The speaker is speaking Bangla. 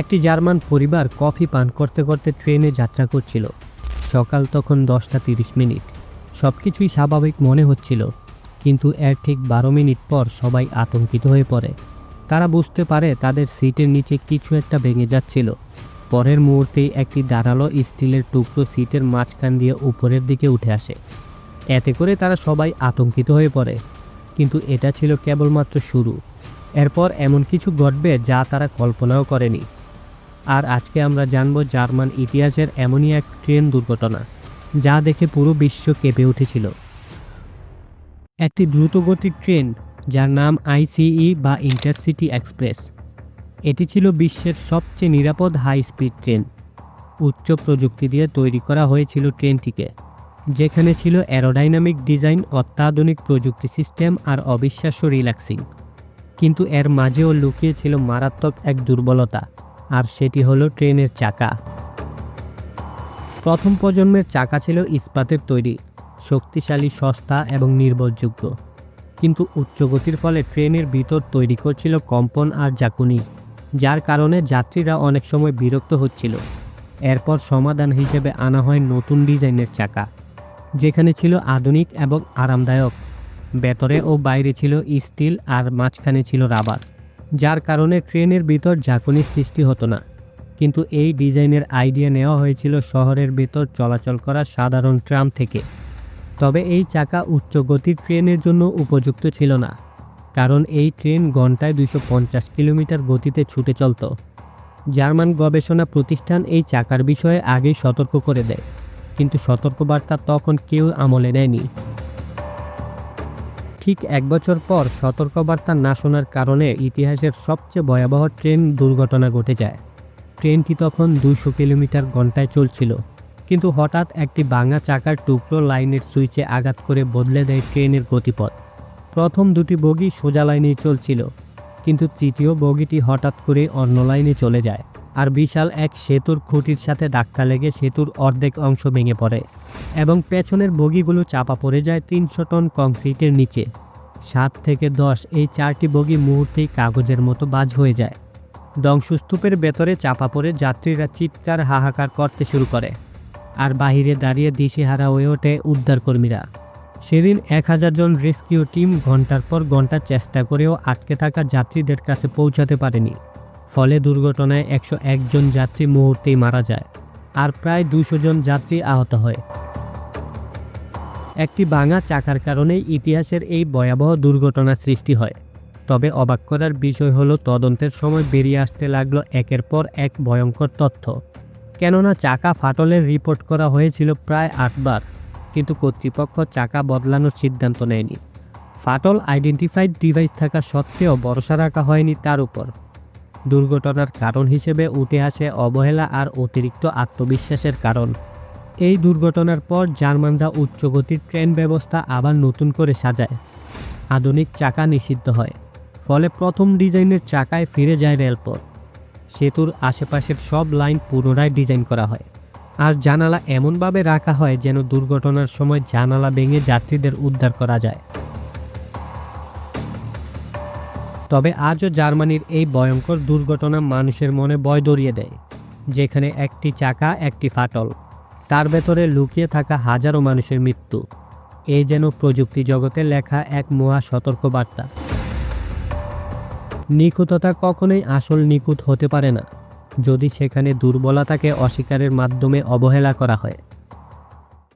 একটি জার্মান পরিবার কফি পান করতে করতে ট্রেনে যাত্রা করছিল। সকাল তখন দশটা তিরিশ মিনিট। সব কিছুই স্বাভাবিক মনে হচ্ছিল, কিন্তু এর ঠিক বারো মিনিট পর সবাই আতঙ্কিত হয়ে পড়ে। তারা বুঝতে পারে তাদের সিটের নিচে কিছু একটা ভেঙে যাচ্ছিল। পরের মুহূর্তেই একটি দাঁড়াল স্টিলের টুকরো সিটের মাঝখান দিয়ে উপরের দিকে উঠে আসে। এতে করে তারা সবাই আতঙ্কিত হয়ে পড়ে, কিন্তু এটা ছিল কেবলমাত্র শুরু। এরপর এমন কিছু ঘটবে যা তারা কল্পনাও করেনি। আর আজকে আমরা জানব জার্মান ইতিহাসের এমনই এক ট্রেন দুর্ঘটনা, যা দেখে পুরো বিশ্ব কেঁপে উঠেছিল। একটি দ্রুতগতির ট্রেন, যার নাম আইসিই বা ইন্টারসিটি এক্সপ্রেস। এটি ছিল বিশ্বের সবচেয়ে নিরাপদ হাই স্পিড ট্রেন। উচ্চ প্রযুক্তি দিয়ে তৈরি করা হয়েছিল ট্রেনটিকে, যেখানে ছিল অ্যারোডাইনামিক ডিজাইন, অত্যাধুনিক প্রযুক্তি সিস্টেম আর অবিশ্বাস্য রিল্যাক্সিং। কিন্তু এর মাঝেও লুকিয়ে ছিল মারাত্মক এক দুর্বলতা। আর সেটি হলো ট্রেনের চাকা। প্রথম প্রজন্মের চাকা ছিল ইস্পাতের তৈরি, শক্তিশালী, সস্তা এবং নির্ভরযোগ্য। কিন্তু উচ্চগতির ফলে ট্রেনের ভিতর তৈরি করছিল কম্পন আর জাকুনি যার কারণে যাত্রীরা অনেক সময় বিরক্ত হচ্ছিল। এরপর সমাধান হিসেবে আনা হয় নতুন ডিজাইনের চাকা, যেখানে ছিল আধুনিক এবং আরামদায়ক। ভেতরে ও বাইরে ছিল স্টিল আর মাঝখানে ছিল রাবার। যার কারণে ট্রেনের ভিতর ঝাঁকুনির সৃষ্টি হতো না। কিন্তু এই ডিজাইনের আইডিয়া নেওয়া হয়েছিল শহরের ভেতর চলাচল করা সাধারণ ট্রাম থেকে। তবে এই চাকা উচ্চ গতির ট্রেনের জন্য উপযুক্ত ছিল না, কারণ এই ট্রেন ঘন্টায় দুশো কিলোমিটার গতিতে ছুটে চলত। জার্মান গবেষণা প্রতিষ্ঠান এই চাকার বিষয়ে আগেই সতর্ক করে দেয়, কিন্তু সতর্কবার্তা তখন কেউ আমলে নেয়নি। ঠিক এক বছর পর সতর্কবার্তা না শোনার কারণে ইতিহাসের সবচেয়ে ভয়াবহ ট্রেন দুর্ঘটনা ঘটে যায়। ট্রেনটি তখন দুশো কিলোমিটার ঘন্টায় চলছিল, কিন্তু হঠাৎ একটি ভাঙা চাকার টুকরো লাইনের সুইচে আঘাত করে বদলে দেয় ট্রেনের গতিপথ। প্রথম দুটি বগি সোজা লাইনেই চলছিল, কিন্তু তৃতীয় বগিটি হঠাৎ করে অন্য লাইনে চলে যায়। আর বিশাল এক সেতুর খুঁটির সাথে ধাক্কা লেগে সেতুর অর্ধেক অংশ ভেঙে পড়ে এবং পেছনের বগিগুলো চাপা পড়ে যায় তিনশো টন কংক্রিটের নিচে। সাত থেকে দশ এই চারটি বগি মুহূর্তেই কাগজের মতো বাজ হয়ে যায়। ধ্বংসস্তূপের ভেতরে চাপা পড়ে যাত্রীরা চিৎকার, হাহাকার করতে শুরু করে আর বাহিরে দাঁড়িয়ে দিশেহারা হয়ে ওঠে উদ্ধারকর্মীরা। সেদিন এক হাজার জন রেস্কিউ টিম ঘণ্টার পর ঘণ্টা চেষ্টা করেও আটকে থাকা যাত্রীদের কাছে পৌঁছাতে পারেনি। ফলে দুর্ঘটনায় একশো একজন যাত্রী মুহূর্তেই মারা যায় আর প্রায় দুশো জন যাত্রী আহত হয়। একটি ভাঙা চাকার কারণেই ইতিহাসের এই ভয়াবহ দুর্ঘটনা সৃষ্টি হয়। তবে অবাক করার বিষয় হলো, তদন্তের সময় বেরিয়ে আসতে লাগল একের পর এক ভয়ঙ্কর তথ্য। কেননা চাকা ফাটলের রিপোর্ট করা হয়েছিল প্রায় আটবার কিন্তু কর্তৃপক্ষ চাকা বদলানোর সিদ্ধান্ত নেয়নি। ফাটল আইডেন্টিফাইড ডিভাইস থাকা সত্ত্বেও ভরসা রাখা হয়নি তার উপর। দুর্ঘটনার কারণ হিসেবে উঠে আসে অবহেলা আর অতিরিক্ত আত্মবিশ্বাসের কারণ। এই দুর্ঘটনার পর জার্মানরা উচ্চগতির ট্রেন ব্যবস্থা আবার নতুন করে সাজায়। আধুনিক চাকা নিষিদ্ধ হয়, ফলে প্রথম ডিজাইনের চাকায় ফিরে যায় রেলপথ। সেতুর আশেপাশের সব লাইন পুনরায় ডিজাইন করা হয়। আর জানালা এমনভাবে রাখা হয় যেন দুর্ঘটনার সময় জানালা ভেঙে যাত্রীদের উদ্ধার করা যায়। তবে আজও জার্মানির এই ভয়ঙ্কর দুর্ঘটনা মানুষের মনে ভয় দরিয়ে দেয়, যেখানে একটি চাকা, একটি ফাটল, তার ভেতরে লুকিয়ে থাকা হাজারো মানুষের মৃত্যু। এই যেন প্রযুক্তি জগতে লেখা এক মহা সতর্কবার্তা। নিখুঁততা কখনোই আসল নিখুঁত হতে পারে না, যদি সেখানে দুর্বলতাকে অস্বীকারের মাধ্যমে অবহেলা করা হয়।